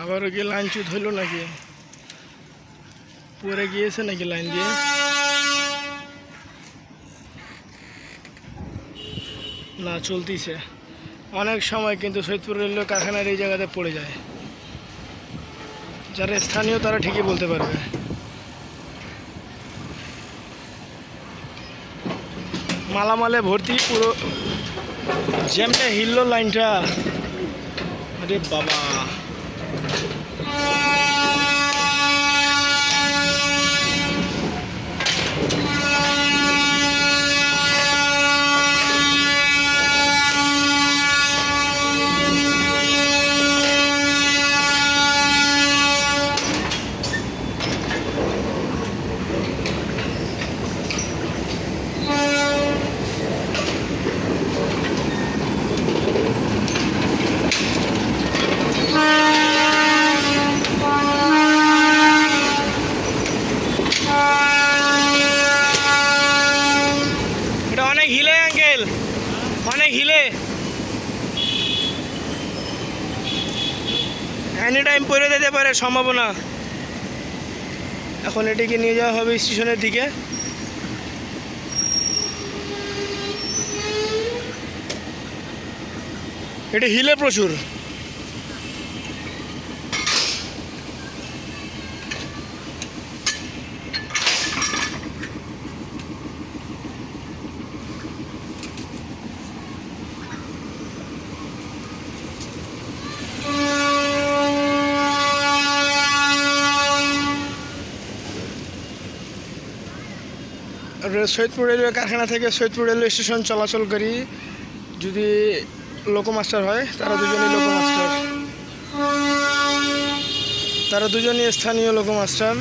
আবারও কি লাইন চুত হইল নাকি? পরে গিয়েছে নাকি লাইন দিয়ে? না, চলতিছে। অনেক সময় কিন্তু সৈয়দপুর রেলওয়ে কারখানার এই জায়গাতে পড়ে যায়। যারা স্থানীয় তারা ঠিকই বলতে পারবে। মালামালে ভর্তি পুরো জ্যামটা হিললো লাইনটা। আরে বাবা। অনেক হিলে অ্যাঙ্গেল অনেক হিলে। এনি টাইম পড়ে যেতে পারে, সম্ভাবনা। এখন এটিকে নিয়ে যাওয়া হবে স্টেশনের দিকে। এটি হিলে প্রচুর। সৈয়দপুর রেলওয়ে কারখানা থেকে সৈয়দপুর রেলওয়ে স্টেশন চলাচল করি। যদি লোকো মাস্টার হয়, তারা দুজনই লোকো মাস্টার তারা দুজনই স্থানীয় লোকো মাস্টার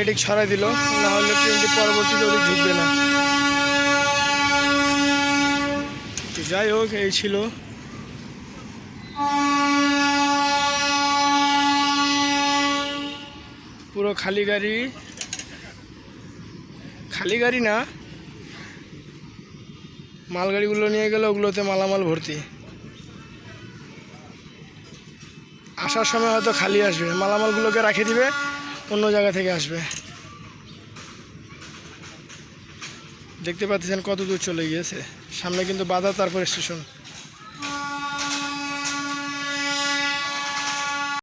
এদিক ছড়াই দিল, না হলে ট্রেনটি পরবর্তীতে ওদিক ঢুকবে না। যাই হোক, এই ছিল। পুরো খালি গাড়ি। খালি গাড়ি না, মালগাড়িগুলো নিয়ে গেলে ওগুলোতে মালামাল ভর্তি। আসার সময় হয়তো খালি আসবে, মালামালগুলোকে রাখে দিবে, অন্য জায়গা থেকে আসবে। দেখতে পাচ্ছেন কত দূর চলে গিয়েছে, সামনে কিন্তু বাধা, তারপর স্টেশন।